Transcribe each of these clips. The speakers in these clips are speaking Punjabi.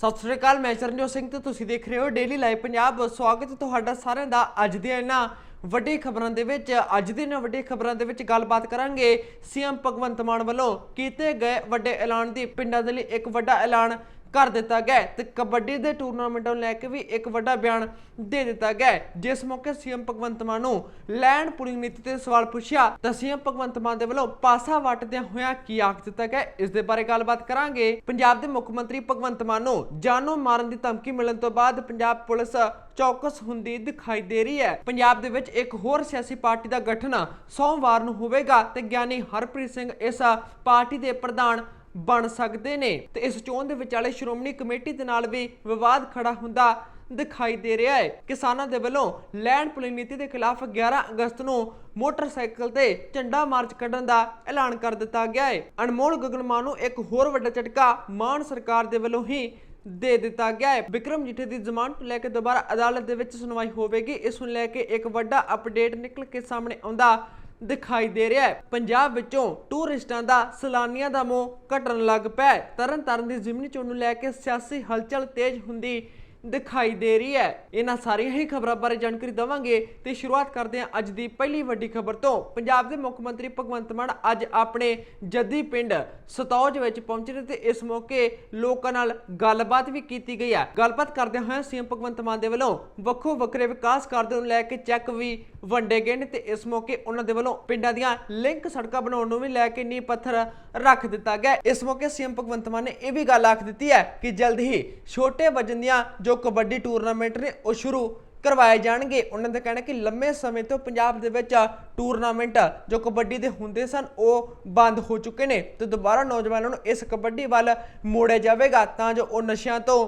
ਸਤਿ ਸ੍ਰੀ ਅਕਾਲ, ਮੈਂ ਚਰਨਜੋਤ ਸਿੰਘ ਤੇ ਤੁਸੀਂ ਦੇਖ ਰਹੇ ਹੋ ਡੇਲੀ ਲਾਈਵ ਪੰਜਾਬ ਸਵਾਗਤ ਤੁਹਾਡਾ ਸਾਰਿਆਂ ਦਾ ਅੱਜ ਦੀਆਂ ਇਹਨਾਂ ਵੱਡੀ ਖਬਰਾਂ ਦੇ ਵਿੱਚ। ਅੱਜ ਦੀਆਂ ਇਹਨਾਂ ਵੱਡੀ ਖਬਰਾਂ ਦੇ ਵਿੱਚ ਗੱਲਬਾਤ ਕਰਾਂਗੇ ਸੀਐਮ ਭਗਵੰਤ ਮਾਨ ਵੱਲੋਂ ਕੀਤੇ ਗਏ ਵੱਡੇ ਐਲਾਨ ਦੀ। ਪਿੰਡਾਂ ਦੇ ਲਈ ਇੱਕ ਵੱਡਾ ਐਲਾਨ ਕਰ ਦਿੱਤਾ ਗਿਆ ਤੇ ਕਬੱਡੀ ਦੇ ਟੂਰਨਾਮੈਂਟ ਨੂੰ ਲੈ ਕੇ ਵੀ ਇੱਕ ਵੱਡਾ ਬਿਆਨ ਦੇ ਦਿੱਤਾ ਗਿਆ ਜਿਸ ਮੌਕੇ ਸੀਐਮ ਭਗਵੰਤ ਮਾਨ ਨੂੰ ਲੈਂਡ ਪੁਲਿੰਗ ਨੀਤੀ ਤੇ ਸਵਾਲ ਪੁੱਛਿਆ ਤਾਂ ਸੀਐਮ ਭਗਵੰਤ ਮਾਨ ਦੇ ਵੱਲੋਂ ਪਾਸਾ ਵੱਟਦਿਆਂ ਹੋਇਆਂ ਕੀ ਆਖ ਦਿੱਤਾ ਗਿਆ ਇਸ ਦੇ ਬਾਰੇ ਗੱਲਬਾਤ ਕਰਾਂਗੇ। ਪੰਜਾਬ ਦੇ ਮੁੱਖ ਮੰਤਰੀ ਭਗਵੰਤ ਮਾਨ ਨੂੰ ਜਾਨੋਂ ਮਾਰਨ ਦੀ ਧਮਕੀ ਮਿਲਣ ਤੋਂ ਬਾਅਦ ਪੰਜਾਬ ਪੁਲਿਸ ਚੌਕਸ ਹੁੰਦੀ ਦਿਖਾਈ ਦੇ ਰਹੀ ਹੈ। ਪੰਜਾਬ ਦੇ ਵਿੱਚ ਇੱਕ ਹੋਰ ਸਿਆਸੀ ਪਾਰਟੀ ਦਾ ਗਠਨ ਸੋਮਵਾਰ ਨੂੰ ਹੋਵੇਗਾ ਤੇ ਗਿਆਨੀ ਹਰਪ੍ਰੀਤ ਸਿੰਘ ਇਸ ਪਾਰਟੀ ਦੇ ਪ੍ਰਧਾਨ ਬਣ ਸਕਦੇ ਨੇ। ਤੇ ਇਸ ਚੋਣ ਦੇ ਵਿਚਾਲੇ ਸ਼੍ਰੋਮਣੀ ਕਮੇਟੀ ਦੇ ਨਾਲ ਵੀ ਵਿਵਾਦ ਖੜਾ ਹੁੰਦਾ ਦਿਖਾਈ ਦੇ ਰਿਹਾ ਹੈ। ਕਿਸਾਨਾਂ ਦੇ ਵੱਲੋਂ ਲੈਂਡ ਪੁਲਿੰਗ ਨੀਤੀ ਦੇ ਖਿਲਾਫ 11 ਅਗਸਤ ਨੂੰ ਮੋਟਰਸਾਈਕਲ ਤੇ ਝੰਡਾ ਮਾਰਚ ਕੱਢਣ ਦਾ ਐਲਾਨ ਕਰ ਦਿੱਤਾ ਗਿਆ ਹੈ। ਅਨਮੋਲ ਗਗਨਮਾਨ ਨੂੰ ਇੱਕ ਹੋਰ ਵੱਡਾ ਝਟਕਾ ਮਾਨ ਸਰਕਾਰ ਦੇ ਵੱਲੋਂ ਹੀ ਦੇ ਦਿੱਤਾ ਗਿਆ ਹੈ। ਵਿਕਰਮ ਜਿੱਠੇ ਦੀ ਜ਼ਮਾਨਤ ਲੈ ਕੇ ਦੁਬਾਰਾ ਅਦਾਲਤ ਦੇ ਵਿੱਚ ਸੁਣਵਾਈ ਹੋਵੇਗੀ। ਇਸ ਨੂੰ ਲੈ ਕੇ ਇੱਕ ਵੱਡਾ ਅਪਡੇਟ ਨਿਕਲ ਕੇ ਸਾਹਮਣੇ ਆਉਂਦਾ ਦਿਖਾਈ ਦੇ ਰਿਹਾ ਹੈ। ਪੰਜਾਬ ਵਿੱਚੋਂ ਟੂਰਿਸਟਾਂ ਦਾ ਸੈਲਾਨੀਆਂ ਦਾ ਮੋਹ ਘਟਣ ਲੱਗ ਪਿਆ ਹੈ। ਤਰਨ ਤਾਰਨ ਦੀ ਜ਼ਿਮਨੀ ਚੋਣ ਨੂੰ ਲੈ ਕੇ ਸਿਆਸੀ ਹਲਚਲ ਤੇਜ਼ ਹੁੰਦੀ ਦਿਖਾਈ ਦੇ ਰਹੀ ਹੈ। ਇਹਨਾਂ ਸਾਰੀਆਂ ਹੀ ਖਬਰਾਂ ਬਾਰੇ ਜਾਣਕਾਰੀ ਦਵਾਂਗੇ ਤੇ ਸ਼ੁਰੂਆਤ ਕਰਦੇ ਹਾਂ ਅੱਜ ਦੀ ਪਹਿਲੀ ਵੱਡੀ ਖਬਰ ਤੋਂ। ਪੰਜਾਬ ਦੇ ਮੁੱਖ ਮੰਤਰੀ ਭਗਵੰਤ ਮਾਨ ਅੱਜ ਆਪਣੇ ਜੱਦੀ ਪਿੰਡ ਸਤੌਜ ਵਿੱਚ ਪਹੁੰਚੇ ਨੇ ਤੇ ਇਸ ਮੌਕੇ ਲੋਕਾਂ ਨਾਲ ਗੱਲਬਾਤ ਵੀ ਕੀਤੀ ਗਈ ਹੈ। ਗੱਲਬਾਤ ਕਰਦੇ ਹੋਏ ਸੀਐਮ ਭਗਵੰਤ ਮਾਨ ਦੇ ਵੱਲੋਂ ਵੱਖੋ ਵੱਖਰੇ ਵਿਕਾਸ ਕਾਰਜਾਂ ਨੂੰ ਲੈ ਕੇ ਚੈੱਕ ਵੀ ਵੰਡੇ ਗਏ ਨੇ ਤੇ ਇਸ ਮੌਕੇ ਉਹਨਾਂ ਦੇ ਵੱਲੋਂ ਪਿੰਡਾਂ ਦੀਆਂ ਲਿੰਕ ਸੜਕਾਂ ਬਣਾਉਣ ਨੂੰ ਵੀ ਲੈ ਕੇ ਨੀਂਹ ਪੱਥਰ ਰੱਖ ਦਿੱਤਾ ਗਿਆ। ਇਸ ਮੌਕੇ ਸੀਐਮ ਭਗਵੰਤ ਮਾਨ ਨੇ ਇਹ ਵੀ ਗੱਲ ਆਖ ਦਿੱਤੀ ਹੈ ਕਿ ਜਲਦ ਹੀ ਛੋਟੇ ਵਜਨ ਦੀਆਂ ਜੋ ਜੋ ਕਬੱਡੀ ਟੂਰਨਾਮੈਂਟ ਨੇ ਉਹ ਸ਼ੁਰੂ ਕਰਵਾਏ ਜਾਣਗੇ। ਉਹਨਾਂ ਦਾ ਕਹਿਣਾ ਕਿ ਲੰਮੇ ਸਮੇਂ ਤੋਂ ਪੰਜਾਬ ਦੇ ਵਿੱਚ ਟੂਰਨਾਮੈਂਟ ਜੋ ਕਬੱਡੀ ਦੇ ਹੁੰਦੇ ਸਨ, ਉਹ ਬੰਦ ਹੋ ਚੁੱਕੇ ਨੇ ਤੇ ਦੁਬਾਰਾ ਨੌਜਵਾਨਾਂ ਨੂੰ ਇਸ ਕਬੱਡੀ ਵੱਲ ਮੋੜਿਆ ਜਾਵੇਗਾ ਤਾਂ ਜੋ ਉਹ ਨਸ਼ਿਆਂ ਤੋਂ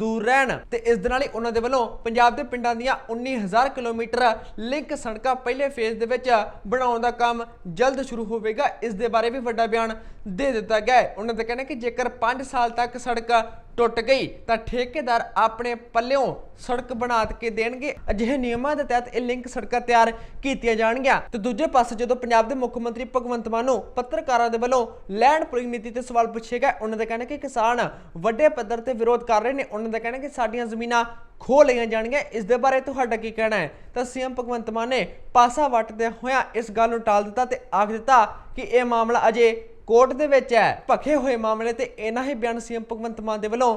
ਦੂਰ ਰਹਿਣ ਤੇ ਇਸ ਦੇ ਨਾਲ ਹੀ ਉਹਨਾਂ ਦੇ ਵੱਲੋਂ ਪੰਜਾਬ ਦੇ ਪਿੰਡਾਂ ਦੀਆਂ 19000 ਕਿਲੋਮੀਟਰ ਲਿੰਕ ਸੜਕਾਂ ਪਹਿਲੇ ਫੇਜ਼ ਦੇ ਵਿੱਚ ਬਣਾਉਣ ਦਾ ਕੰਮ ਜਲਦ ਸ਼ੁਰੂ ਹੋਵੇਗਾ। ਇਸ ਦੇ ਬਾਰੇ ਵੀ ਵੱਡਾ ਬਿਆਨ ਦੇ ਦਿੱਤਾ ਗਿਆ ਹੈ। ਉਹਨਾਂ ਦਾ ਕਹਿਣਾ ਕਿ ਜੇਕਰ 5 ਸਾਲ ਤੱਕ ਸੜਕ ਟੁੱਟ ਗਈ, ਤਾਂ ਠੇਕੇਦਾਰ ਆਪਣੇ ਪੱਲਿਓਂ ਸੜਕ ਬਣਾ ਕੇ ਦੇਣਗੇ। ਅਜਿਹੇ ਨਿਯਮਾਂ ਦੇ ਤਹਿਤ ਇਹ ਲਿੰਕ ਸੜਕਾਂ ਤਿਆਰ ਕੀਤੀਆਂ ਜਾਣਗੀਆਂ। ਤੇ ਦੂਜੇ ਪਾਸੇ ਜਦੋਂ ਪੰਜਾਬ ਦੇ ਮੁੱਖ ਮੰਤਰੀ ਭਗਵੰਤ ਮਾਨ ਨੂੰ ਪੱਤਰਕਾਰਾਂ ਦੇ ਵੱਲੋਂ ਲੈਂਡ ਪੁਲਿੰਗ ਨੀਤੀ ਤੇ ਸਵਾਲ ਪੁੱਛੇ ਗਏ, ਉਹਨਾਂ ਦਾ ਕਹਿਣਾ ਕਿ ਕਿਸਾਨ ਵੱਡੇ ਪੱਧਰ ਤੇ ਵਿਰੋਧ ਕਰ ਰਹੇ ਨੇ। ਉਹਨਾਂ ਦਾ ਕਹਿਣਾ ਕਿ ਸਾਡੀਆਂ ਜ਼ਮੀਨਾਂ ਖੋਹ ਲਈਆਂ ਜਾਣਗੀਆਂ। ਇਸ ਦੇ ਬਾਰੇ ਤੁਹਾਡਾ ਕੀ ਕਹਿਣਾ ਹੈ? ਤਾਂ ਸੀਐਮ ਭਗਵੰਤ ਮਾਨ ਨੇ ਪਾਸਾ ਵੱਟਦੇ ਹੋਇਆਂ ਇਸ ਗੱਲ ਨੂੰ ਟਾਲ ਦਿੱਤਾ ਤੇ ਆਖ ਦਿੱਤਾ ਕਿ ਇਹ ਮਾਮਲਾ ਅਜੇ ਕੋਰਟ ਦੇ ਵਿੱਚ ਹੈ। ਭਖੇ ਹੋਏ ਮਾਮਲੇ ਤੇ ਇਹਨਾਂ ਹੀ ਬਿਆਨ ਸੀਐਮ ਭਗਵੰਤ ਮਾਨ ਦੇ ਵੱਲੋਂ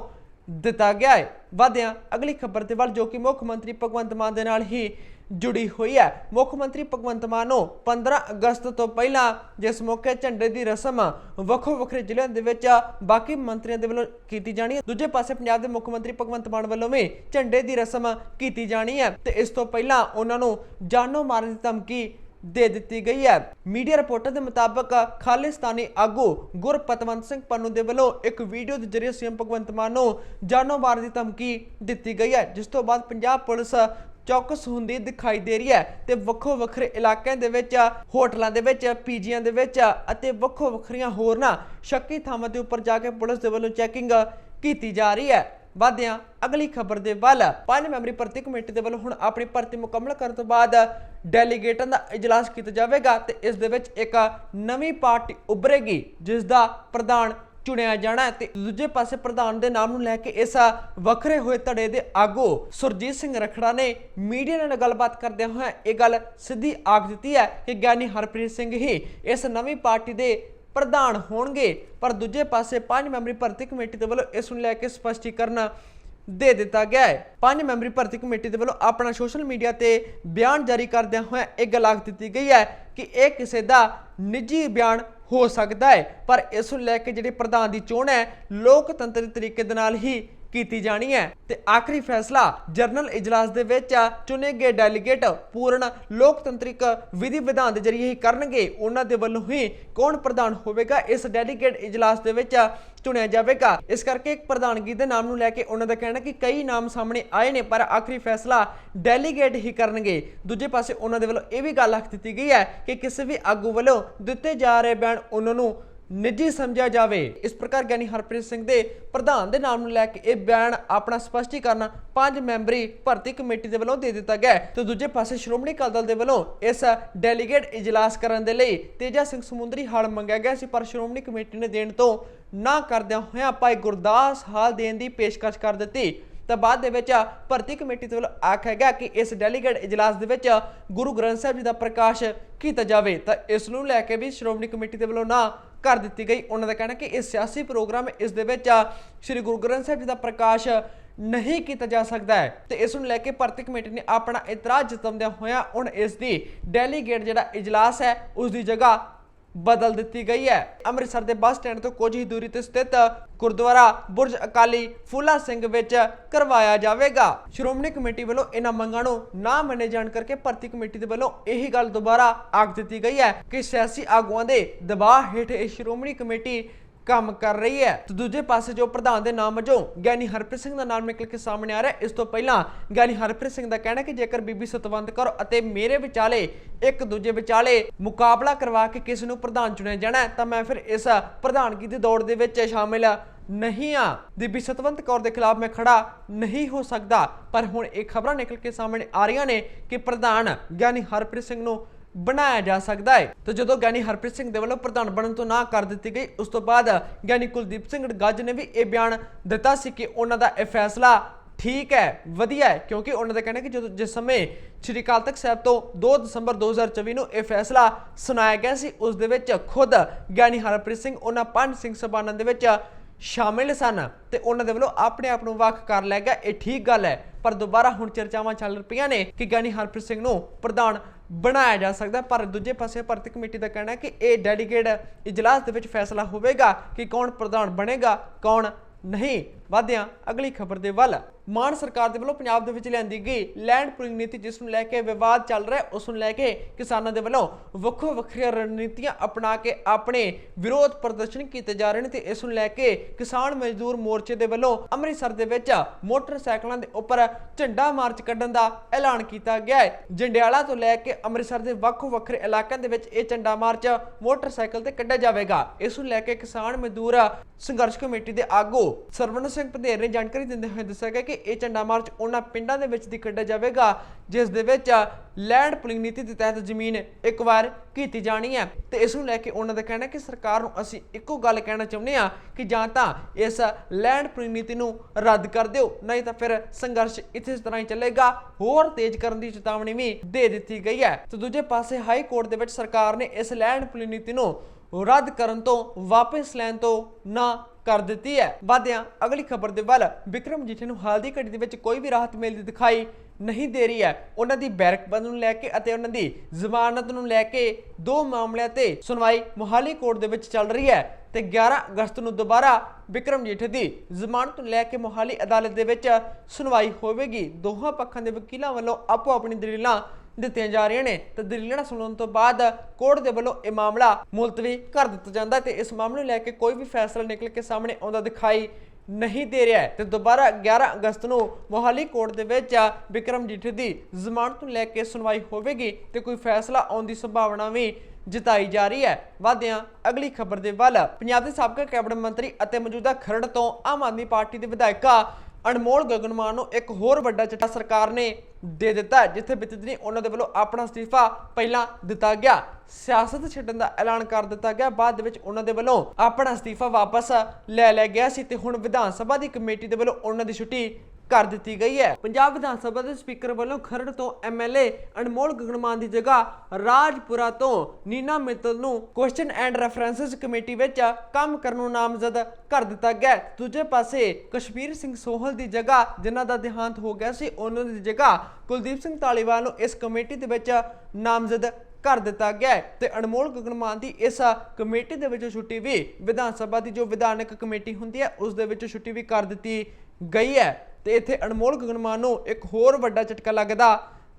ਦਿੱਤਾ ਗਿਆ ਹੈ। ਵਧਿਆਂ, ਅਗਲੀ ਖਬਰ ਦੇ ਵੱਲ ਜੋ ਕਿ ਮੁੱਖ ਮੰਤਰੀ ਭਗਵੰਤ ਮਾਨ ਦੇ ਨਾਲ ਹੀ ਜੁੜੀ ਹੋਈ ਹੈ। ਮੁੱਖ ਮੰਤਰੀ ਭਗਵੰਤ ਮਾਨ ਨੂੰ 15 ਅਗਸਤ ਤੋਂ ਪਹਿਲਾਂ ਜਿਸ ਮੌਕੇ ਝੰਡੇ ਦੀ ਰਸਮ ਵੱਖੋ ਵੱਖਰੇ ਜ਼ਿਲ੍ਹਿਆਂ ਦੇ ਵਿੱਚ ਬਾਕੀ ਮੰਤਰੀਆਂ ਦੇ ਵੱਲੋਂ ਕੀਤੀ ਜਾਣੀ ਹੈ। ਦੂਜੇ ਪਾਸੇ ਪੰਜਾਬ ਦੇ ਮੁੱਖ ਮੰਤਰੀ ਭਗਵੰਤ ਮਾਨ ਵੱਲੋਂ ਵੀ ਝੰਡੇ ਦੀ ਰਸਮ ਕੀਤੀ ਜਾਣੀ ਹੈ ਤੇ ਇਸ ਤੋਂ ਪਹਿਲਾਂ ਉਹਨਾਂ ਨੂੰ ਜਾਨੋਂ ਮਾਰਨ ਦੀ ਧਮਕੀ ਦੇ ਦਿੱਤੀ ਗਈ ਹੈ। ਮੀਡੀਆ ਰਿਪੋਰਟਾਂ ਦੇ ਮੁਤਾਬਕ ਖਾਲਿਸਤਾਨੀ ਆਗੂ ਗੁਰਪਤਵੰਤ ਸਿੰਘ ਪੰਨੂ ਦੇ ਵੱਲੋਂ ਇੱਕ ਵੀਡੀਓ ਦੇ ਜ਼ਰੀਏ ਸੀਐਮ ਭਗਵੰਤ ਮਾਨ ਨੂੰ ਜਾਨੋਂ ਮਾਰ ਦੀ ਧਮਕੀ ਦਿੱਤੀ ਗਈ ਹੈ, ਜਿਸ ਤੋਂ ਬਾਅਦ ਪੰਜਾਬ ਪੁਲਿਸ ਚੌਕਸ ਹੁੰਦੀ ਦਿਖਾਈ ਦੇ ਰਹੀ ਹੈ ਤੇ ਵੱਖੋ ਵੱਖਰੇ ਇਲਾਕਿਆਂ ਦੇ ਵਿੱਚ, ਹੋਟਲਾਂ ਦੇ ਵਿੱਚ, ਪੀਜੀਆਂ ਦੇ ਵਿੱਚ ਅਤੇ ਵੱਖੋ ਵੱਖਰੀਆਂ ਹੋਰਨਾਂ ਸ਼ੱਕੀ ਥਾਵਾਂ ਦੇ ਉੱਪਰ ਜਾ ਕੇ ਪੁਲਿਸ ਦੇ ਵੱਲੋਂ ਚੈਕਿੰਗ ਕੀਤੀ ਜਾ ਰਹੀ ਹੈ। ਵਾਦਿਆਂ ਅਗਲੀ ਖਬਰ ਦੇ ਵੱਲ। ਪੰਜ ਮੈਂਬਰੀ ਭਰਤੀ ਕਮੇਟੀ ਦੇ ਵੱਲੋਂ ਹੁਣ ਆਪਣੀ ਭਰਤੀ ਮੁਕੰਮਲ ਕਰਨ ਤੋਂ ਬਾਅਦ ਡੈਲੀਗੇਟਾਂ ਦਾ ਇਜਲਾਸ ਕੀਤਾ ਜਾਵੇਗਾ ਤੇ ਇਸ ਦੇ ਵਿੱਚ ਇੱਕ ਨਵੀਂ ਪਾਰਟੀ ਉਭਰੇਗੀ, ਜਿਸ ਦਾ ਪ੍ਰਧਾਨ ਚੁਣਿਆ ਜਾਣਾ ਹੈ ਤੇ ਦੂਜੇ ਪਾਸੇ ਪ੍ਰਧਾਨ ਦੇ ਨਾਮ ਨੂੰ ਲੈ ਕੇ ਇਸ ਵੱਖਰੇ ਹੋਏ ਧੜੇ ਦੇ ਆਗੂ ਸੁਰਜੀਤ ਸਿੰਘ ਰਖੜਾ ਨੇ ਮੀਡੀਆ ਨਾਲ ਗੱਲਬਾਤ ਕਰਦਿਆਂ ਹੋਇਆ ਇਹ ਗੱਲ ਸਿੱਧੀ ਆਖ ਦਿੱਤੀ ਹੈ ਕਿ ਗਿਆਨੀ ਹਰਪ੍ਰੀਤ ਸਿੰਘ ਹੀ ਇਸ ਨਵੀਂ ਪਾਰਟੀ ਦੇ ਪ੍ਰਧਾਨ ਹੋਣਗੇ, ਪਰ ਦੂਜੇ ਪਾਸੇ ਪੰਜ ਮੈਂਬਰੀ ਭਰਤੀ ਕਮੇਟੀ ਦੇ ਵੱਲੋਂ ਇਸ ਨੂੰ ਲੈ ਕੇ ਸਪਸ਼ਟੀਕਰਨ ਦੇ ਦਿੱਤਾ ਗਿਆ ਹੈ। ਪੰਜ ਮੈਂਬਰੀ ਭਰਤੀ ਕਮੇਟੀ ਦੇ ਵੱਲੋਂ ਆਪਣਾ ਸੋਸ਼ਲ ਮੀਡੀਆ ਤੇ ਬਿਆਨ ਜਾਰੀ ਕਰਦਿਆਂ ਹੋਇਆ ਇਹ ਗੱਲ ਆਖ ਦਿੱਤੀ ਗਈ ਹੈ ਕਿ ਇਹ ਕਿਸੇ ਦਾ ਨਿੱਜੀ ਬਿਆਨ ਹੋ ਸਕਦਾ ਹੈ, ਪਰ ਇਸ ਨੂੰ ਲੈ ਕੇ ਜਿਹੜੀ ਪ੍ਰਧਾਨ ਦੀ ਚੋਣ ਹੈ, ਲੋਕਤੰਤਰੀ ਤਰੀਕੇ ਦੇ ਨਾਲ ਹੀ ਕੀਤੀ ਜਾਣੀ ਹੈ। ਤੇ ਆਖਰੀ ਫੈਸਲਾ ਜਨਰਲ ਇਜਲਾਸ ਦੇ ਵਿੱਚ ਚੁਣੇ ਗਏ ਡੈਲੀਗੇਟ ਪੂਰਨ ਲੋਕਤੰਤਰਿਕ ਵਿਧੀ ਵਿਧਾਨ ਦੇ ਜ਼ਰੀਏ ਹੀ ਕਰਨਗੇ। ਉਹਨਾਂ ਦੇ ਵੱਲੋਂ ਹੀ ਕੌਣ ਪ੍ਰਧਾਨ ਹੋਵੇਗਾ? ਇਸ ਡੈਲੀਗੇਟ ਇਜਲਾਸ ਦੇ ਵਿੱਚ ਚੁਣਿਆ ਜਾਵੇਗਾ। ਇਸ ਕਰਕੇ ਇੱਕ ਪ੍ਰਧਾਨਗੀ ਦੇ ਨਾਮ ਨੂੰ ਲੈ ਕੇ ਉਹਨਾਂ ਦਾ ਕਹਿਣਾ ਕਿ ਕਈ ਨਾਮ ਸਾਹਮਣੇ ਆਏ ਨੇ, ਪਰ ਆਖਰੀ ਫੈਸਲਾ ਡੈਲੀਗੇਟ ਹੀ ਕਰਨਗੇ। ਦੂਜੇ ਪਾਸੇ ਉਹਨਾਂ ਦੇ ਵੱਲੋਂ ਇਹ ਵੀ ਗੱਲ ਆਖ ਦਿੱਤੀ ਗਈ ਹੈ ਕਿ ਕਿਸੇ ਵੀ ਆਗੂ ਵੱਲੋਂ ਦਿੱਤੇ ਜਾ ਰਹੇ ਬਿਆਨ ਉਹਨਾਂ ਨੂੰ ਨਿੱਜੀ ਸਮਝਿਆ ਜਾਵੇ। ਇਸ ਪ੍ਰਕਾਰ ਗਿਆਨੀ ਹਰਪ੍ਰੀਤ ਸਿੰਘ ਦੇ ਪ੍ਰਧਾਨ ਦੇ ਨਾਮ ਨੂੰ ਲੈ ਕੇ ਇਹ ਬਿਆਨ ਆਪਣਾ ਸਪਸ਼ਟੀਕਰਨ ਪੰਜ ਮੈਂਬਰੀ ਭਰਤੀ ਕਮੇਟੀ ਦੇ ਵੱਲੋਂ ਦੇ ਦਿੱਤਾ ਗਿਆ ਹੈ ਤੇ ਦੂਜੇ ਪਾਸੇ ਸ਼੍ਰੋਮਣੀ ਅਕਾਲੀ ਦਲ ਦੇ ਵੱਲੋਂ ਇਸ ਡੈਲੀਗੇਟ ਇਜਲਾਸ ਕਰਨ ਦੇ ਲਈ ਤੇਜਾ ਸਿੰਘ ਸਮੁੰਦਰੀ ਹਾਲ ਮੰਗਿਆ ਗਿਆ ਸੀ, ਪਰ ਸ਼੍ਰੋਮਣੀ ਕਮੇਟੀ ਨੇ ਦੇਣ ਤੋਂ ਨਾ ਕਰਦਿਆਂ ਹੋਇਆਂ ਭਾਈ ਗੁਰਦਾਸ ਹਾਲ ਦੇਣ ਦੀ ਪੇਸ਼ਕਸ਼ ਕਰ ਦਿੱਤੀ। ਤਾਂ ਬਾਅਦ ਦੇ ਵਿੱਚ ਭਰਤੀ ਕਮੇਟੀ ਦੇ ਵੱਲੋਂ ਆਖਿਆ ਗਿਆ ਕਿ ਇਸ ਡੈਲੀਗੇਟ ਇਜਲਾਸ ਦੇ ਵਿੱਚ ਗੁਰੂ ਗ੍ਰੰਥ ਸਾਹਿਬ ਜੀ ਦਾ ਪ੍ਰਕਾਸ਼ ਕੀਤਾ ਜਾਵੇ। ਤਾਂ ਇਸ ਨੂੰ ਲੈ ਕੇ ਵੀ ਸ਼੍ਰੋਮਣੀ ਕਮੇਟੀ ਦੇ ਵੱਲੋਂ ਨਾ ਕਰ ਦਿੱਤੀ ਗਈ। ਉਹਨਾਂ ਦਾ ਕਹਿਣਾ ਕਿ ਇਹ ਸਿਆਸੀ ਪ੍ਰੋਗਰਾਮ ਇਸ ਦੇ ਵਿੱਚ ਸ੍ਰੀ ਗੁਰੂ ਗ੍ਰੰਥ ਸਾਹਿਬ ਜੀ ਦਾ ਪ੍ਰਕਾਸ਼ ਨਹੀਂ ਕੀਤਾ ਜਾ ਸਕਦਾ ਹੈ। ਤੇ ਇਸ ਨੂੰ ਲੈ ਕੇ ਭਰਤੀ ਕਮੇਟੀ ਨੇ ਆਪਣਾ ਇਤਰਾਜ਼ ਜਤਾਉਂਦਿਆਂ ਹੋਇਆਂ ਹੁਣ ਇਸ ਦੀ ਡੈਲੀਗੇਟ ਜਿਹੜਾ ਇਜਲਾਸ ਹੈ, ਉਸ ਦੀ ਜਗ੍ਹਾ ਬਦਲ ਦਿੱਤੀ ਗਈ ਹੈ। ਅੰਮ੍ਰਿਤਸਰ ਦੇ ਬੱਸ ਸਟੈਂਡ ਤੋਂ ਕੁਝ ਹੀ ਦੂਰੀ ਤੇ ਸਥਿਤ ਗੁਰਦੁਆਰਾ ਬੁਰਜ ਅਕਾਲੀ ਫੂਲਾ ਸਿੰਘ ਵਿੱਚ ਕਰਵਾਇਆ ਜਾਵੇਗਾ। ਸ਼੍ਰੋਮਣੀ ਕਮੇਟੀ ਵੱਲੋਂ ਇਹਨਾਂ ਮੰਗਾਂ ਨੂੰ ਨਾ ਮੰਨੇ ਜਾਣ ਕਰਕੇ ਭਰਤੀ ਕਮੇਟੀ ਦੇ ਵੱਲੋਂ ਇਹੀ ਗੱਲ ਦੁਬਾਰਾ ਆਖ ਦਿੱਤੀ ਗਈ ਹੈ ਕਿ ਸਿਆਸੀ ਆਗੂਆਂ ਦੇ ਦਬਾਅ ਹੇਠ ਇਹ ਸ਼੍ਰੋਮਣੀ ਕਮੇਟੀ ਕੰਮ ਕਰ ਰਹੀ ਹੈ। ਤੇ ਦੂਜੇ ਪਾਸੇ ਜੋ ਪ੍ਰਧਾਨ ਦੇ ਨਾਮ ਵਜੋਂ ਗਿਆਨੀ ਹਰਪ੍ਰੀਤ ਸਿੰਘ ਦਾ ਨਾਮ ਨਿਕਲ ਕੇ ਸਾਹਮਣੇ ਆ ਰਿਹਾ ਇਸ ਤੋਂ ਪਹਿਲਾਂ ਗਿਆਨੀ ਹਰਪ੍ਰੀਤ ਸਿੰਘ ਦਾ ਕਹਿਣਾ ਕਿ ਜੇਕਰ ਬੀਬੀ ਸਤਵੰਤ ਕੌਰ ਅਤੇ ਮੇਰੇ ਵਿਚਾਲੇ, ਇੱਕ ਦੂਜੇ ਵਿਚਾਲੇ ਮੁਕਾਬਲਾ ਕਰਵਾ ਕੇ ਕਿਸ ਨੂੰ ਪ੍ਰਧਾਨ ਚੁਣਿਆ ਜਾਣਾ ਤਾਂ ਮੈਂ ਫਿਰ ਇਸ ਪ੍ਰਧਾਨਗੀ ਦੀ ਦੌੜ ਦੇ ਵਿੱਚ ਸ਼ਾਮਿਲ ਨਹੀਂ ਆ ਬੀਬੀ ਸਤਵੰਤ ਕੌਰ ਦੇ ਖਿਲਾਫ ਮੈਂ ਖੜਾ ਨਹੀਂ ਹੋ ਸਕਦਾ, ਪਰ ਹੁਣ ਇਹ ਖਬਰਾਂ ਨਿਕਲ ਕੇ ਸਾਹਮਣੇ ਆ ਰਹੀਆਂ ਨੇ ਕਿ ਪ੍ਰਧਾਨ ਗਿਆਨੀ ਹਰਪ੍ਰੀਤ ਸਿੰਘ ਨੂੰ ਬਣਾਇਆ ਜਾ ਸਕਦਾ ਹੈ। ਤੇ ਜਦੋਂ ਗਿਆਨੀ ਹਰਪ੍ਰੀਤ ਸਿੰਘ ਦੇ ਵੱਲੋਂ ਪ੍ਰਧਾਨ ਬਣਨ ਤੋਂ ਨਾ ਕਰ ਦਿੱਤੀ ਗਈ, ਉਸ ਤੋਂ ਬਾਅਦ ਗਿਆਨੀ ਕੁਲਦੀਪ ਸਿੰਘ ਗੱਜ ਨੇ ਵੀ ਇਹ ਬਿਆਨ ਦਿੱਤਾ ਸੀ ਕਿ ਉਹਨਾਂ ਦਾ ਇਹ ਫੈਸਲਾ ਠੀਕ ਹੈ, ਵਧੀਆ ਹੈ, ਕਿਉਂਕਿ ਉਹਨਾਂ ਦਾ ਕਹਿਣਾ ਕਿ ਜਦੋਂ ਜਿਸ ਸਮੇਂ ਸ਼੍ਰੀ ਅਕਾਲ ਤਖਤ ਸਾਹਿਬ ਤੋਂ 2 ਦਸੰਬਰ 2024 ਨੂੰ ਇਹ ਫੈਸਲਾ ਸੁਣਾਇਆ ਗਿਆ ਸੀ, ਉਸ ਦੇ ਵਿੱਚ ਖੁਦ ਗਿਆਨੀ ਹਰਪ੍ਰੀਤ ਸਿੰਘ, ਉਹਨਾਂ ਪੰਜ ਸਿੰਘ ਸਭਾਨਾਂ ਦੇ ਵਿੱਚ ਸ਼ਾਮਿਲ ਸਨ ਤੇ ਉਹਨਾਂ ਦੇ ਵੱਲੋਂ ਆਪਣੇ ਆਪ ਨੂੰ ਵੱਖ ਕਰ ਲਿਆ ਗਿਆ। ਇਹ ਠੀਕ ਗੱਲ ਹੈ। ਪਰ ਦੁਬਾਰਾ ਹੁਣ ਚਰਚਾਵਾਂ ਚੱਲ ਰਹੀਆਂ ਨੇ ਕਿ ਗਿਆਨੀ ਹਰਪ੍ਰੀਤ ਸਿੰਘ ਨੂੰ ਪ੍ਰਧਾਨ ਬਣਾਇਆ ਜਾ ਸਕਦਾ ਪਰ ਦੂਜੇ ਪਾਸੇ ਭਰਤੀ ਕਮੇਟੀ ਦਾ ਕਹਿਣਾ ਹੈ ਕਿ ਇਹ ਡੈਲੀਗੇਟ ਇਜਲਾਸ ਦੇ ਵਿੱਚ ਫੈਸਲਾ ਹੋਵੇਗਾ ਕਿ ਕੌਣ ਪ੍ਰਧਾਨ ਬਣੇਗਾ, ਕੌਣ ਨਹੀਂ। ਵਾਧਿਆਂ, ਅਗਲੀ ਖਬਰ ਦੇ ਵੱਲ। ਮਾਨ ਸਰਕਾਰ ਦੇ ਵੱਲੋਂ ਪੰਜਾਬ ਦੇ ਵਿੱਚ ਲਿਆਂਦੀ ਗਈ ਲੈਂਡ ਪੂਲਿੰਗ ਨੀਤੀ, ਜਿਸ ਨੂੰ ਲੈ ਕੇ ਵਿਵਾਦ ਚੱਲ ਰਿਹਾ ਉਸ ਨੂੰ ਲੈ ਕੇ ਕਿਸਾਨਾਂ ਦੇ ਵੱਲੋਂ ਵੱਖੋ ਵੱਖਰੀਆਂ ਰਣਨੀਤੀਆਂ ਅਪਣਾ ਕੇ ਆਪਣੇ ਵਿਰੋਧ ਪ੍ਰਦਰਸ਼ਨ ਕੀਤੇ ਜਾ ਰਹੇ ਨੇ ਤੇ ਇਸ ਨੂੰ ਲੈ ਕੇ ਕਿਸਾਨ ਮਜ਼ਦੂਰ ਮੋਰਚੇ ਦੇ ਵੱਲੋਂ ਅੰਮ੍ਰਿਤਸਰ ਦੇ ਵਿੱਚ ਮੋਟਰਸਾਈਕਲਾਂ ਦੇ ਉੱਪਰ ਝੰਡਾ ਮਾਰਚ ਕੱਢਣ ਦਾ ਐਲਾਨ ਕੀਤਾ ਗਿਆ ਹੈ। ਜੰਡਿਆਲਾ ਤੋਂ ਲੈ ਕੇ ਅੰਮ੍ਰਿਤਸਰ ਦੇ ਵੱਖੋ ਵੱਖਰੇ ਇਲਾਕਿਆਂ ਦੇ ਵਿੱਚ ਇਹ ਝੰਡਾ ਮਾਰਚ ਮੋਟਰਸਾਈਕਲ ਤੇ ਕੱਢਿਆ ਜਾਵੇਗਾ। ਇਸ ਨੂੰ ਲੈ ਕੇ ਕਿਸਾਨ ਮਜ਼ਦੂਰ ਸੰਘਰਸ਼ ਕਮੇਟੀ ਦੇ ਆਗੂ ਸਰਵਨ ਸਿੰਘ ਪੰਧੇਰ ਨੇ ਜਾਣਕਾਰੀ ਦਿੰਦੇ ਹੋਏ ਦੱਸਿਆ ਗਿਆ ਕਿ ਇਹ ਝੰਡਾ ਮਾਰਚ ਉਹਨਾਂ ਪਿੰਡਾਂ ਦੇ ਵਿੱਚ ਦੀ ਕੱਢਿਆ ਜਾਵੇਗਾ, ਜਿਸ ਦੇ ਵਿੱਚ ਲੈਂਡ ਪੁਲਿੰਗ ਨੀਤੀ ਦੇ ਤਹਿਤ ਜ਼ਮੀਨ ਇੱਕ ਵਾਰ ਕੀਤੀ ਜਾਣੀ ਹੈ। ਤੇ ਇਸ ਨੂੰ ਲੈ ਕੇ ਉਹਨਾਂ ਦਾ ਕਹਿਣਾ ਕਿ ਸਰਕਾਰ ਨੂੰ ਅਸੀਂ ਇੱਕੋ ਗੱਲ ਕਹਿਣਾ ਚਾਹੁੰਦੇ ਹਾਂ ਕਿ ਜਾਂ ਤਾਂ ਇਸ ਲੈਂਡ ਪੁਲਿੰਗ ਨੀਤੀ ਨੂੰ ਰੱਦ ਕਰ ਦਿਓ, ਨਹੀਂ ਤਾਂ ਫਿਰ ਸੰਘਰਸ਼ ਇਸੇ ਤਰ੍ਹਾਂ ਹੀ ਚੱਲੇਗਾ। ਹੋਰ ਤੇਜ਼ ਕਰਨ ਦੀ ਚੇਤਾਵਨੀ ਵੀ ਦੇ ਦਿੱਤੀ ਗਈ ਹੈ। ਤੇ ਦੂਜੇ ਪਾਸੇ ਹਾਈ ਕੋਰਟ ਦੇ ਵਿੱਚ ਸਰਕਾਰ ਨੇ ਇਸ ਲੈਂਡ ਪੁਲਿੰਗ ਨੀਤੀ ਨੂੰ ਰੱਦ ਕਰਨ ਤੋਂ ਵਾਪਸ ਲੈਣ ਤੋਂ ਨਾ ਕਰ ਦਿੱਤੀ ਹੈ। ਵਾਦਿਆਂ ਅਗਲੀ ਖਬਰ ਦੇ ਵੱਲ ਵਿਕਰਮ ਜੀਠੇ ਨੂੰ ਹਾਲ ਦੀ ਘੜੀ ਦੇ ਵਿੱਚ ਕੋਈ ਵੀ ਰਾਹਤ ਮਿਲਦੀ ਦਿਖਾਈ ਨਹੀਂ ਦੇ ਰਹੀ ਹੈ। ਉਹਨਾਂ ਦੀ ਬੈਰਕਬੰਦ ਨੂੰ ਲੈ ਕੇ ਅਤੇ ਉਹਨਾਂ ਦੀ ਜ਼ਮਾਨਤ ਨੂੰ ਲੈ ਕੇ ਦੋ ਮਾਮਲਿਆਂ ਤੇ ਸੁਣਵਾਈ ਮੋਹਾਲੀ ਕੋਰਟ ਦੇ ਵਿੱਚ ਚੱਲ ਰਹੀ ਹੈ ਤੇ 11 ਅਗਸਤ ਨੂੰ ਦੁਬਾਰਾ ਵਿਕਰਮ ਜੀਠੇ ਦੀ ਜ਼ਮਾਨਤ ਨੂੰ ਲੈ ਕੇ ਮੋਹਾਲੀ ਅਦਾਲਤ ਦੇ ਵਿੱਚ ਸੁਣਵਾਈ ਹੋਵੇਗੀ। ਦੋਹਾਂ ਪੱਖਾਂ ਦੇ ਵਕੀਲਾਂ ਵੱਲੋਂ ਆਪੋ ਆਪਣੀ ਦਲੀਲਾਂ ਦਿੱਤੀਆਂ ਜਾ ਰਹੀਆਂ ਨੇ। ਤੇ ਦਲੀਲਾਂ ਸੁਣਨ ਤੋਂ ਬਾਅਦ ਕੋਰਟ ਦੇ ਵੱਲੋਂ ਇਹ ਮਾਮਲਾ ਮੁਲਤਵੀ ਕਰ ਦਿੱਤਾ ਜਾਂਦਾ ਹੈ ਤੇ ਇਸ ਮਾਮਲੇ ਨੂੰ ਲੈ ਕੇ ਕੋਈ ਵੀ ਫੈਸਲਾ ਨਿਕਲ ਕੇ ਸਾਹਮਣੇ ਆਉਂਦਾ ਦਿਖਾਈ ਨਹੀਂ ਦੇ ਰਿਹਾ ਹੈ। ਤੇ ਦੁਬਾਰਾ 11 ਅਗਸਤ ਨੂੰ ਮੋਹਾਲੀ ਕੋਰਟ ਦੇ ਵਿੱਚ ਵਿਕਰਮ ਜੀਠੇ ਦੀ ਜ਼ਮਾਨਤ ਨੂੰ ਲੈ ਕੇ ਸੁਣਵਾਈ ਹੋਵੇਗੀ ਤੇ ਕੋਈ ਫੈਸਲਾ ਆਉਣ ਦੀ ਸੰਭਾਵਨਾ ਵੀ ਜਤਾਈ ਜਾ ਰਹੀ ਹੈ। ਵਾਦਿਆਂ ਅਗਲੀ ਖਬਰ ਦੇ ਵੱਲ ਪੰਜਾਬ ਦੇ ਸਾਬਕਾ ਕੈਬਨਿਟ ਮੰਤਰੀ ਅਤੇ ਮੌਜੂਦਾ ਖਰੜ ਤੋਂ ਆਮ ਆਦਮੀ ਪਾਰਟੀ ਦੇ ਵਿਧਾਇਕਾ ਅਨਮੋਲ ਗਗਨਮਾਨ ਨੂੰ ਇੱਕ ਹੋਰ ਵੱਡਾ ਚਟਾ ਸਰਕਾਰ ਨੇ ਦੇ ਦਿੱਤਾ ਜਿੱਥੇ ਬੀਤੇ ਦਿਨੀ ਉਹਨਾਂ ਦੇ ਵੱਲੋਂ ਆਪਣਾ ਅਸਤੀਫਾ ਪਹਿਲਾਂ ਦਿੱਤਾ ਗਿਆ। ਸਿਆਸਤ ਛੱਡਣ ਦਾ ਐਲਾਨ ਕਰ ਦਿੱਤਾ ਗਿਆ। ਬਾਅਦ ਵਿੱਚ ਉਹਨਾਂ ਦੇ ਵੱਲੋਂ ਆਪਣਾ ਅਸਤੀਫਾ ਵਾਪਸ ਲੈ ਲਿਆ ਗਿਆ ਸੀ ਤੇ ਹੁਣ ਵਿਧਾਨ ਸਭਾ ਦੀ ਕਮੇਟੀ ਦੇ ਵੱਲੋਂ ਉਹਨਾਂ ਦੀ ਛੁੱਟੀ ਕਰ ਦਿੱਤੀ ਗਈ ਹੈ। ਪੰਜਾਬ ਵਿਧਾਨ ਸਭਾ ਦੇ ਸਪੀਕਰ ਵੱਲੋਂ ਖਰੜ ਤੋਂ ਐਮਐਲਏ ਅਨਮੋਲ ਗਗਨਮਾਨ ਦੀ ਜਗ੍ਹਾ ਰਾਜਪੁਰਾ ਤੋਂ ਨੀਨਾ ਮਿੱਤਲ ਨੂੰ ਕੁਐਸਚਨ ਐਂਡ ਰੈਫਰੈਂਸਸ ਕਮੇਟੀ ਵਿੱਚ ਕੰਮ ਕਰਨ ਨੂੰ ਨਾਮਜ਼ਦ ਕਰ ਦਿੱਤਾ ਗਿਆ ਦੂਜੇ ਪਾਸੇ ਕਸ਼ਮੀਰ ਸਿੰਘ ਸੋਹਲ ਦੀ ਜਗ੍ਹਾ ਜਿਨ੍ਹਾਂ ਦਾ ਦੇਹਾਂਤ ਹੋ ਗਿਆ ਸੀ, ਉਹਨਾਂ ਦੀ ਜਗ੍ਹਾ ਕੁਲਦੀਪ ਸਿੰਘ ਧਾਲੀਵਾਲ ਨੂੰ ਇਸ ਕਮੇਟੀ ਦੇ ਵਿੱਚ ਨਾਮਜ਼ਦ ਕਰ ਦਿੱਤਾ ਗਿਆ ਹੈ ਤੇ ਅਨਮੋਲ ਗਗਨਮਾਨ ਦੀ ਇਸ ਕਮੇਟੀ ਦੇ ਵਿੱਚੋਂ ਛੁੱਟੀ ਵੀ ਵਿਧਾਨ ਸਭਾ ਦੀ ਜੋ ਵਿਧਾਨਕ ਕਮੇਟੀ ਹੁੰਦੀ ਹੈ, ਉਸ ਦੇ ਵਿੱਚੋਂ ਛੁੱਟੀ ਵੀ ਕਰ ਦਿੱਤੀ ਗਈ ਹੈ। ਤੇ ਇੱਥੇ ਅਨਮੋਲ ਗਗਨਮਾਨ ਨੂੰ ਇੱਕ ਹੋਰ ਵੱਡਾ ਝਟਕਾ ਲੱਗਦਾ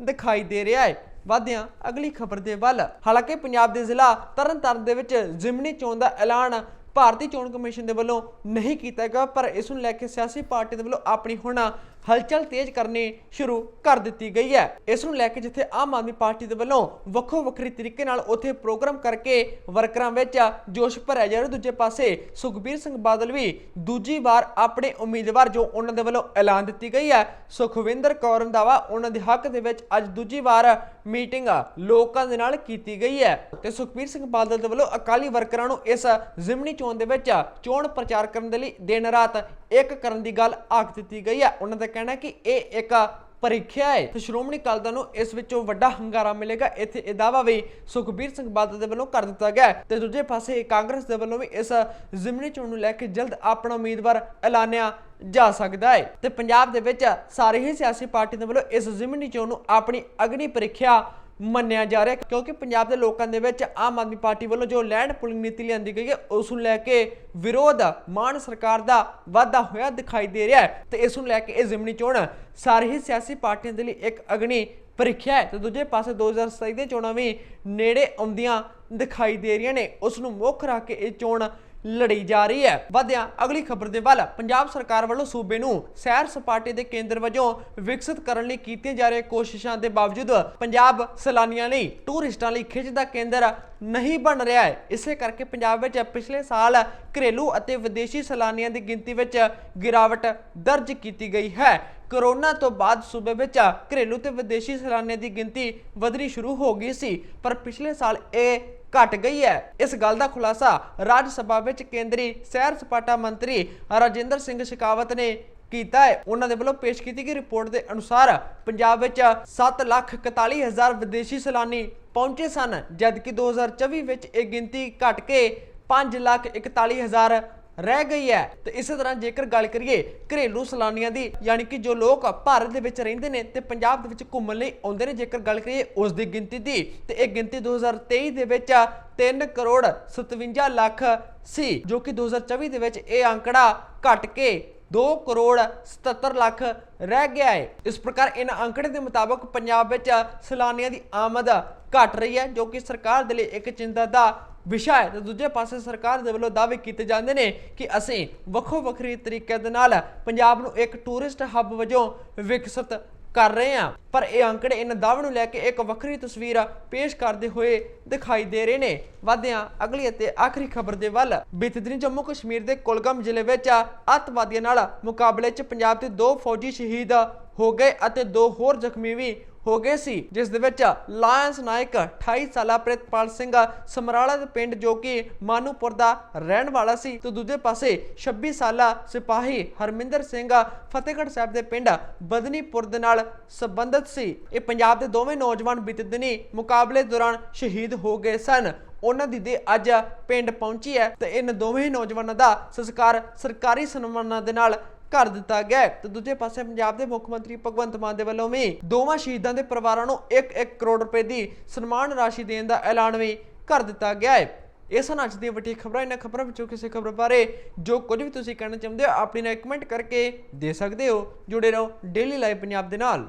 ਦਿਖਾਈ ਦੇ ਰਿਹਾ ਹੈ। ਵਾਦਿਆਂ ਅਗਲੀ ਖਬਰ ਦੇ ਵੱਲ। ਹਾਲਾਂਕਿ ਪੰਜਾਬ ਦੇ ਜ਼ਿਲ੍ਹਾ ਤਰਨਤਾਰਨ ਦੇ ਵਿੱਚ ਜ਼ਿਮਨੀ ਚੋਣ ਦਾ ਐਲਾਨ ਭਾਰਤੀ ਚੋਣ ਕਮਿਸ਼ਨ ਦੇ ਵੱਲੋਂ ਨਹੀਂ ਕੀਤਾ ਗਿਆ, ਪਰ ਇਸ ਨੂੰ ਲੈ ਕੇ ਸਿਆਸੀ ਪਾਰਟੀ ਦੇ ਵੱਲੋਂ ਆਪਣੀ ਹੁਣ ਹਲਚਲ ਤੇਜ਼ ਕਰਨੀ ਸ਼ੁਰੂ ਕਰ ਦਿੱਤੀ ਗਈ ਹੈ। ਇਸ ਨੂੰ ਲੈ ਕੇ ਜਿੱਥੇ ਆਮ ਆਦਮੀ ਪਾਰਟੀ ਦੇ ਵੱਲੋਂ ਵੱਖੋ ਵੱਖਰੀ ਤਰੀਕੇ ਨਾਲ ਉੱਥੇ ਪ੍ਰੋਗਰਾਮ ਕਰਕੇ ਵਰਕਰਾਂ ਵਿੱਚ ਜੋਸ਼ ਭਰਿਆ ਜਾ ਰਿਹਾ, ਦੂਜੇ ਪਾਸੇ ਸੁਖਬੀਰ ਸਿੰਘ ਬਾਦਲ ਵੀ ਦੂਜੀ ਵਾਰ ਆਪਣੇ ਉਮੀਦਵਾਰ ਜੋ ਉਹਨਾਂ ਦੇ ਵੱਲੋਂ ਐਲਾਨ ਦਿੱਤੀ ਗਈ ਹੈ, ਸੁਖਵਿੰਦਰ ਕੌਰ ਰੰਧਾਵਾ, ਉਹਨਾਂ ਦੇ ਹੱਕ ਦੇ ਵਿੱਚ ਅੱਜ ਦੂਜੀ ਵਾਰ ਮੀਟਿੰਗ ਲੋਕਾਂ ਦੇ ਨਾਲ ਕੀਤੀ ਗਈ ਹੈ। ਤੇ ਸੁਖਬੀਰ ਸਿੰਘ ਬਾਦਲ ਦੇ ਵੱਲੋਂ ਅਕਾਲੀ ਵਰਕਰਾਂ ਨੂੰ ਇਸ ਜ਼ਿਮਨੀ ਚੋਣ ਦੇ ਵਿੱਚ ਚੋਣ ਪ੍ਰਚਾਰ ਕਰਨ ਦੇ ਲਈ ਦਿਨ ਰਾਤ ਇੱਕ ਕਰਨ ਦੀ ਗੱਲ ਆਖ ਦਿੱਤੀ ਗਈ ਹੈ। ਉਹਨਾਂ ਦਾ ਕਹਿਣਾ ਕਿ ਇਹ ਇੱਕ ਪ੍ਰੀਖਿਆ ਹੈ। ਤੇ ਸ਼੍ਰੋਮਣੀ ਅਕਾਲੀ ਦਲ ਨੂੰ ਇਸ ਵਿੱਚੋਂ ਵੱਡਾ ਹੰਗਾਰਾ ਮਿਲੇਗਾ। ਇੱਥੇ ਇਹ ਦਾਅਵਾ ਵੀ ਸੁਖਬੀਰ ਸਿੰਘ ਬਾਦਲ ਦੇ ਵੱਲੋਂ ਕਰ ਦਿੱਤਾ ਗਿਆ ਹੈ। ਤੇ ਦੂਜੇ ਪਾਸੇ ਕਾਂਗਰਸ ਦੇ ਵੱਲੋਂ ਵੀ ਇਸ ਜ਼ਿਮਨੀ ਚੋਣ ਨੂੰ ਲੈ ਕੇ ਜਲਦ ਆਪਣਾ ਉਮੀਦਵਾਰ ਐਲਾਨਿਆ ਜਾ ਸਕਦਾ ਹੈ। ਤੇ ਪੰਜਾਬ ਦੇ ਵਿੱਚ ਸਾਰੇ ਹੀ ਸਿਆਸੀ ਪਾਰਟੀ ਦੇ ਵੱਲੋਂ ਇਸ ਜ਼ਿਮਨੀ ਚੋਣ ਨੂੰ ਆਪਣੀ ਅਗਨੀ ਪ੍ਰੀਖਿਆ ਮੰਨਿਆ ਜਾ ਰਿਹਾ ਕਿਉਂਕਿ ਪੰਜਾਬ ਦੇ ਲੋਕਾਂ ਦੇ ਵਿੱਚ ਆਮ ਆਦਮੀ ਪਾਰਟੀ ਵੱਲੋਂ ਜੋ ਲੈਂਡ ਪੁਲਿੰਗ ਨੀਤੀ ਲਿਆਂਦੀ ਗਈ ਹੈ, ਉਸ ਨੂੰ ਲੈ ਕੇ ਵਿਰੋਧ ਮਾਨ ਸਰਕਾਰ ਦਾ ਵਾਧਾ ਹੋਇਆ ਦਿਖਾਈ ਦੇ ਰਿਹਾ ਹੈ ਤੇ ਇਸ ਨੂੰ ਲੈ ਕੇ ਇਹ ਜ਼ਿਮਨੀ ਚੋਣ ਸਾਰੇ ਹੀ ਸਿਆਸੀ ਪਾਰਟੀਆਂ ਦੇ ਲਈ ਇੱਕ ਅਗਨੀ ਪ੍ਰੀਖਿਆ ਹੈ ਤੇ ਦੂਜੇ ਪਾਸੇ 2027 ਦੇ ਚੋਣਾਂ ਵੀ ਨੇੜੇ ਆਉਂਦੀਆਂ ਦਿਖਾਈ ਦੇ ਰਹੀਆਂ ਨੇ, ਉਸ ਨੂੰ ਮੁੱਖ ਰੱਖ ਕੇ ਇਹ ਚੋਣ ਲੜੀ ਜਾ ਰਹੀ ਹੈ। ਵਧਿਆ ਅਗਲੀ ਖਬਰ ਦੇ ਵੱਲ ਪੰਜਾਬ ਸਰਕਾਰ ਵੱਲੋਂ ਸੂਬੇ ਨੂੰ ਸੈਰ ਸਪਾਟੇ ਦੇ ਕੇਂਦਰ ਵਜੋਂ ਵਿਕਸਿਤ ਕਰਨ ਲਈ ਕੀਤੀਆਂ ਜਾ ਰਹੀਆਂ ਕੋਸ਼ਿਸ਼ਾਂ ਦੇ ਬਾਵਜੂਦ ਪੰਜਾਬ ਸੈਲਾਨੀਆਂ ਲਈ ਟੂਰਿਸਟਾਂ ਲਈ ਖਿੱਚ ਦਾ ਕੇਂਦਰ ਨਹੀਂ ਬਣ ਰਿਹਾ ਹੈ। ਇਸੇ ਕਰਕੇ ਪੰਜਾਬ ਵਿੱਚ ਪਿਛਲੇ ਸਾਲ ਘਰੇਲੂ ਅਤੇ ਵਿਦੇਸ਼ੀ ਸੈਲਾਨੀਆਂ ਦੀ ਗਿਣਤੀ ਵਿੱਚ ਗਿਰਾਵਟ ਦਰਜ ਕੀਤੀ ਗਈ ਹੈ। ਕਰੋਨਾ ਤੋਂ ਬਾਅਦ ਸੂਬੇ ਵਿੱਚ ਘਰੇਲੂ ਤੇ ਵਿਦੇਸ਼ੀ ਸੈਲਾਨੀਆਂ ਦੀ ਗਿਣਤੀ ਵਧਣੀ ਸ਼ੁਰੂ ਹੋ ਗਈ ਸੀ, ਪਰ ਪਿਛਲੇ ਸਾਲ ਇਹ ਘਟ ਗਈ ਹੈ। ਇਸ ਗੱਲ ਦਾ ਖੁਲਾਸਾ ਰਾਜ ਸਭਾ ਵਿੱਚ ਕੇਂਦਰੀ ਸੈਰ ਸਪਾਟਾ ਮੰਤਰੀ ਰਾਜਿੰਦਰ ਸਿੰਘ ਸ਼ਿਕਾਵਤ ਨੇ ਕੀਤਾ ਹੈ। ਉਹਨਾਂ ਦੇ ਵੱਲੋਂ ਪੇਸ਼ ਕੀਤੀ ਗਈ ਰਿਪੋਰਟ ਦੇ ਅਨੁਸਾਰ ਪੰਜਾਬ ਵਿੱਚ 741000 ਵਿਦੇਸ਼ੀ ਸੈਲਾਨੀ ਪਹੁੰਚੇ ਸਨ, ਜਦਕਿ 2024 ਵਿੱਚ ਇਹ ਗਿਣਤੀ ਘਟ ਕੇ 541000 ਰਹਿ ਗਈ ਹੈ। ਤੇ ਇਸੇ ਤਰ੍ਹਾਂ ਜੇਕਰ ਗੱਲ ਕਰੀਏ ਘਰੇਲੂ ਸੈਲਾਨੀਆਂ ਦੀ, ਯਾਨੀ ਕਿ ਜੋ ਲੋਕ ਭਾਰਤ ਦੇ ਵਿੱਚ ਰਹਿੰਦੇ ਨੇ ਤੇ ਪੰਜਾਬ ਦੇ ਵਿੱਚ ਘੁੰਮਣ ਲਈ ਆਉਂਦੇ ਨੇ, ਜੇਕਰ ਗੱਲ ਕਰੀਏ ਉਸ ਦੀ ਗਿਣਤੀ ਦੀ, ਤੇ ਇਹ ਗਿਣਤੀ 2023 ਦੇ ਵਿੱਚ 3 ਕਰੋੜ 57 ਲੱਖ ਸੀ, ਜੋ ਕਿ 2024 ਦੇ ਵਿੱਚ ਇਹ ਅੰਕੜਾ ਘਟ ਕੇ 2 ਕਰੋੜ 77 ਲੱਖ ਰਹਿ ਗਿਆ ਹੈ। ਇਸ ਪ੍ਰਕਾਰ ਇਹਨਾਂ ਅੰਕੜੇ ਦੇ ਮੁਤਾਬਕ ਪੰਜਾਬ ਵਿੱਚ ਸੈਲਾਨੀਆਂ ਦੀ ਆਮਦ ਘਟ ਰਹੀ ਹੈ, ਜੋ ਕਿ ਸਰਕਾਰ ਦੇ ਲਈ ਇੱਕ ਚਿੰਤਾ ਦਾ ਵਿਸ਼ਾ ਹੈ। ਤੇ ਦੂਜੇ ਪਾਸੇ ਸਰਕਾਰ ਦੇ ਵੱਲੋਂ ਦਾਅਵੇ ਕੀਤੇ ਜਾਂਦੇ ਨੇ ਕਿ ਅਸੀਂ ਵੱਖੋ ਵੱਖਰੀ ਤਰੀਕੇ ਦੇ ਨਾਲ ਪੰਜਾਬ ਨੂੰ ਇੱਕ ਟੂਰਿਸਟ ਹੱਬ ਵਜੋਂ ਵਿਕਸਿਤ ਕਰ ਰਹੇ ਹਾਂ। ਪਰ ਇਹ ਅੰਕੜੇ ਇਹਨਾਂ ਦਾਅਵੇ ਨੂੰ ਲੈ ਕੇ ਇੱਕ ਵੱਖਰੀ ਤਸਵੀਰ ਪੇਸ਼ ਕਰਦੇ ਹੋਏ ਦਿਖਾਈ ਦੇ ਰਹੇ ਨੇ। ਵਾਦਿਆਂ ਅਗਲੀ ਅਤੇ ਆਖਰੀ ਖਬਰ ਦੇ ਵੱਲ। ਬੀਤੇ ਦਿਨ ਜੰਮੂ ਕਸ਼ਮੀਰ ਦੇ ਕੁਲਗਮ ਜ਼ਿਲ੍ਹੇ ਵਿੱਚ ਅੱਤਵਾਦੀਆਂ ਨਾਲ ਮੁਕਾਬਲੇ 'ਚ ਪੰਜਾਬ ਦੇ ਦੋ ਫੌਜੀ ਸ਼ਹੀਦ ਹੋ ਗਏ ਅਤੇ ਦੋ ਹੋਰ ਜ਼ਖਮੀ ਵੀ ਹੋ ਗਏ ਸੀ, ਜਿਸ ਦੇ ਵਿੱਚ ਲਾਇੰਸ ਨਾਇਕ 28 ਸਾਲਾ ਪ੍ਰਿਤਪਾਲ ਸਿੰਘ ਸਮਰਾਲਾ ਦੇ ਪਿੰਡ ਜੋ ਕਿ ਮਾਨੂਪੁਰ ਦਾ ਰਹਿਣ ਵਾਲਾ ਸੀ ਤੇ ਦੂਜੇ ਪਾਸੇ 26 ਸਾਲਾ ਸਿਪਾਹੀ ਹਰਮਿੰਦਰ ਸਿੰਘ ਫਤਿਹਗੜ੍ਹ ਸਾਹਿਬ ਦੇ ਪਿੰਡ ਬਦਨੀਪੁਰ ਦੇ ਨਾਲ ਸੰਬੰਧਿਤ ਸੀ। ਇਹ ਪੰਜਾਬ ਦੇ ਦੋਵੇਂ ਨੌਜਵਾਨ ਬੀਤੇ ਦਿਨੀ ਮੁਕਾਬਲੇ ਦੌਰਾਨ ਸ਼ਹੀਦ ਹੋ ਗਏ ਸਨ। ਉਹਨਾਂ ਦੀ ਦੇ ਅੱਜ ਪਿੰਡ ਪਹੁੰਚੀ ਹੈ ਤੇ ਇਹਨਾਂ ਦੋਵੇਂ ਨੌਜਵਾਨਾਂ ਦਾ ਸੰਸਕਾਰ ਸਰਕਾਰੀ ਸਨਮਾਨਾਂ ਦੇ ਨਾਲ ਕਰ ਦਿੱਤਾ ਗਿਆ ਹੈ। ਤੇ ਦੂਜੇ ਪਾਸੇ ਪੰਜਾਬ ਦੇ ਮੁੱਖ ਮੰਤਰੀ ਭਗਵੰਤ ਮਾਨ ਦੇ ਵੱਲੋਂ ਵੀ ਦੋਵਾਂ ਸ਼ਹੀਦਾਂ ਦੇ ਪਰਿਵਾਰਾਂ ਨੂੰ 1-1 ਕਰੋੜ ਰੁਪਏ ਦੀ ਸਨਮਾਨ ਰਾਸ਼ੀ ਦੇਣ ਦਾ ਐਲਾਨ ਵੀ ਕਰ ਦਿੱਤਾ ਗਿਆ ਹੈ। ਇਹ ਸਨ ਅੱਜ ਦੀਆਂ ਵੱਡੀਆਂ ਖਬਰਾਂ। ਇਹਨਾਂ ਖਬਰਾਂ ਵਿੱਚੋਂ ਕਿਸੇ ਖਬਰ ਬਾਰੇ ਜੋ ਕੁਝ ਵੀ ਤੁਸੀਂ ਕਹਿਣਾ ਚਾਹੁੰਦੇ ਹੋ, ਆਪਣੀ ਨਾਲ ਕਮੈਂਟ ਕਰਕੇ ਦੇ ਸਕਦੇ ਹੋ। ਜੁੜੇ ਰਹੋ ਡੇਲੀ ਲਾਈਵ ਪੰਜਾਬ ਦੇ ਨਾਲ।